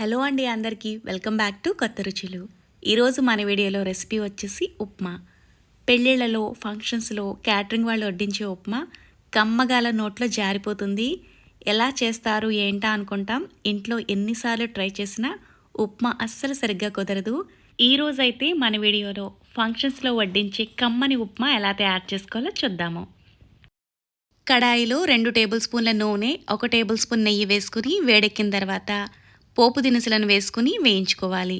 Hello అండి అందరికీ. Welcome back to కొత్త రుచులు. ఈరోజు మన వీడియోలో రెసిపీ వచ్చేసి ఉప్మా. పెళ్ళిళ్ళలో ఫంక్షన్స్లో క్యాటరింగ్ వాళ్ళు వడ్డించే ఉప్మా కమ్మగాల నోట్లో జారిపోతుంది. ఎలా చేస్తారు ఏంటా అనుకుంటాం. ఇంట్లో ఎన్నిసార్లు ట్రై చేసినా ఉప్మా అస్సలు సరిగ్గా కుదరదు. ఈరోజైతే మన వీడియోలో ఫంక్షన్స్లో వడ్డించే కమ్మని ఉప్మా ఎలా తయారు చేసుకోవాలో చూద్దాము. కడాయిలో రెండు టేబుల్ స్పూన్ల నూనె ఒక టేబుల్ స్పూన్ నెయ్యి వేసుకుని వేడెక్కిన తర్వాత పోపు దినుసులను వేసుకుని వేయించుకోవాలి.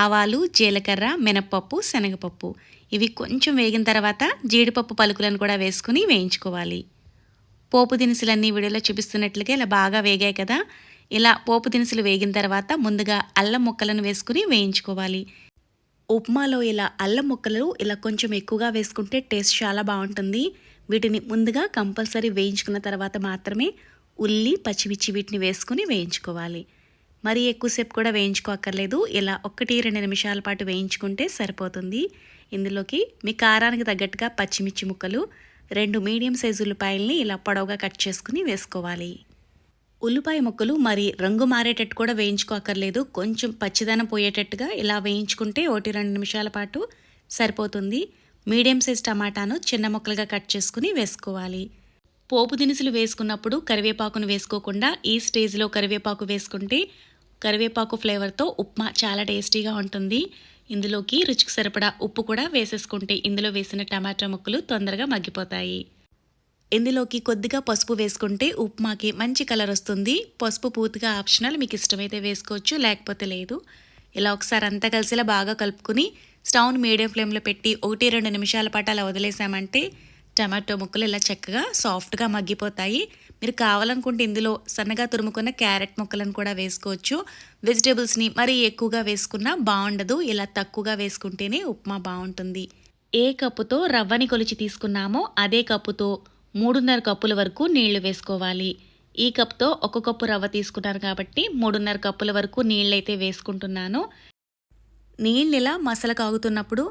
ఆవాలు జీలకర్ర మినప్పప్పు శనగపప్పు. ఇవి కొంచెం వేగిన తర్వాత జీడిపప్పు పలుకులను కూడా వేసుకుని వేయించుకోవాలి. పోపు దినుసులన్నీ వీడియోలో చూపిస్తున్నట్లుగా ఇలా బాగా వేగాయి కదా. ఇలా పోపు దినుసులు వేగిన తర్వాత ముందుగా అల్లం ముక్కలను వేసుకుని వేయించుకోవాలి. ఉప్మాలో ఇలా అల్లం ముక్కలు ఇలా కొంచెం ఎక్కువగా వేసుకుంటే టేస్ట్ చాలా బాగుంటుంది. వీటిని ముందుగా కంపల్సరీ వేయించుకున్న తర్వాత మాత్రమే ఉల్లి పచ్చిమిర్చి వీటిని వేసుకుని వేయించుకోవాలి. మరీ ఎక్కువసేపు కూడా వేయించుకోక్కర్లేదు. ఇలా ఒకటి రెండు నిమిషాల పాటు వేయించుకుంటే సరిపోతుంది. ఇందులోకి మీ కారానికి తగ్గట్టుగా పచ్చిమిర్చి ముక్కలు రెండు మీడియం సైజు ఉల్లిపాయల్ని ఇలా పొడవుగా కట్ చేసుకుని వేసుకోవాలి. ఉల్లిపాయ ముక్కలు మరి రంగు మారేటట్టు కూడా వేయించుకోకర్లేదు కొంచెం పచ్చిదనం పోయేటట్టుగా ఇలా వేయించుకుంటే ఒకటి రెండు నిమిషాల పాటు సరిపోతుంది. మీడియం సైజ్ టమాటాను చిన్న ముక్కలుగా కట్ చేసుకుని వేసుకోవాలి. పోపు దినుసులు వేసుకున్నప్పుడు కరివేపాకును వేసుకోకుండా ఈ స్టేజ్లో కరివేపాకు వేసుకుంటే కరివేపాకు ఫ్లేవర్తో ఉప్మా చాలా టేస్టీగా ఉంటుంది. ఇందులోకి రుచికి సరిపడా ఉప్పు కూడా వేసేసుకుంటే ఇందులో వేసిన టమాటా ముక్కలు తొందరగా మగ్గిపోతాయి. ఇందులోకి కొద్దిగా పసుపు వేసుకుంటే ఉప్మాకి మంచి కలర్ వస్తుంది. పసుపు పూర్తిగా ఆప్షనల్ మీకు ఇష్టమైతే వేసుకోవచ్చు లేకపోతే లేదు. ఇలా ఒకసారి అంతా కలిసిలా బాగా కలుపుకుని స్టవ్ను మీడియం ఫ్లేమ్లో పెట్టి ఒకటి రెండు నిమిషాల పాటు అలా వదిలేసామంటే టమాటో ముక్కలు ఇలా చక్కగా సాఫ్ట్గా మగ్గిపోతాయి. మీరు కావాలనుకుంటే ఇందులో సన్నగా తురుముకున్న క్యారెట్ ముక్కలను కూడా వేసుకోవచ్చు. వెజిటేబుల్స్ని మరీ ఎక్కువగా వేసుకున్నా బాగుండదు. ఇలా తక్కువగా వేసుకుంటేనే ఉప్మా బాగుంటుంది. ఏ కప్పుతో రవ్వని కొలిచి తీసుకున్నామో అదే కప్పుతో మూడున్నర కప్పుల వరకు నీళ్ళు వేసుకోవాలి. ఈ కప్తో ఒక కప్పు రవ్వ తీసుకున్నారు కాబట్టి మూడున్నర కప్పుల వరకు నీళ్ళైతే వేసుకుంటున్నాను. నీళ్ళు ఇలా మసల కాగుతున్నప్పుడు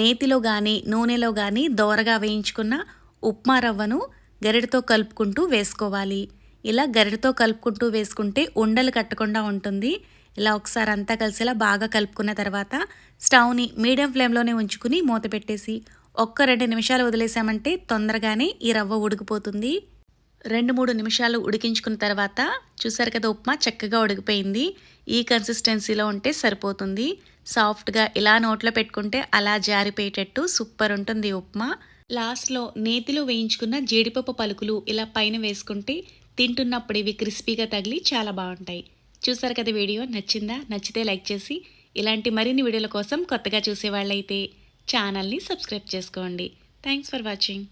నేతిలో కానీ నూనెలో కానీ దోరగా వేయించుకున్న ఉప్మా రవ్వను గరిటతో కలుపుకుంటూ వేసుకోవాలి. ఇలా గరిటతో కలుపుకుంటూ వేసుకుంటే ఉండలు కట్టకుండా ఉంటుంది. ఇలా ఒకసారి అంతా కలిసేలా బాగా కలుపుకున్న తర్వాత స్టవ్ని మీడియం ఫ్లేమ్లోనే ఉంచుకుని మూత పెట్టేసి ఒక్క రెండు నిమిషాలు వదిలేసామంటే తొందరగానే ఈ రవ్వ ఉడికిపోతుంది. రెండు మూడు నిమిషాలు ఉడికించుకున్న తర్వాత చూసారు కదా ఉప్మా చక్కగా ఉడికిపోయింది. ఈ కన్సిస్టెన్సీలో ఉంటే సరిపోతుంది. సాఫ్ట్గా ఇలా నోట్లో పెట్టుకుంటే అలా జారిపోయేటట్టు సూపర్ ఉంటుంది ఉప్మా. లాస్ట్లో నేతిలో వేయించుకున్న జీడిపప్పు పలుకులు ఇలా పైన వేసుకుంటే తింటున్నప్పుడు ఇవి క్రిస్పీగా తగిలి చాలా బాగుంటాయి. చూసారు కదా వీడియో? నచ్చిందా? నచ్చితే లైక్ చేసి ఇలాంటి మరిన్ని వీడియోల కోసం కొత్తగా చూసేవాళ్ళైతే ఛానల్ని సబ్స్క్రైబ్ చేసుకోండి. Thanks for watching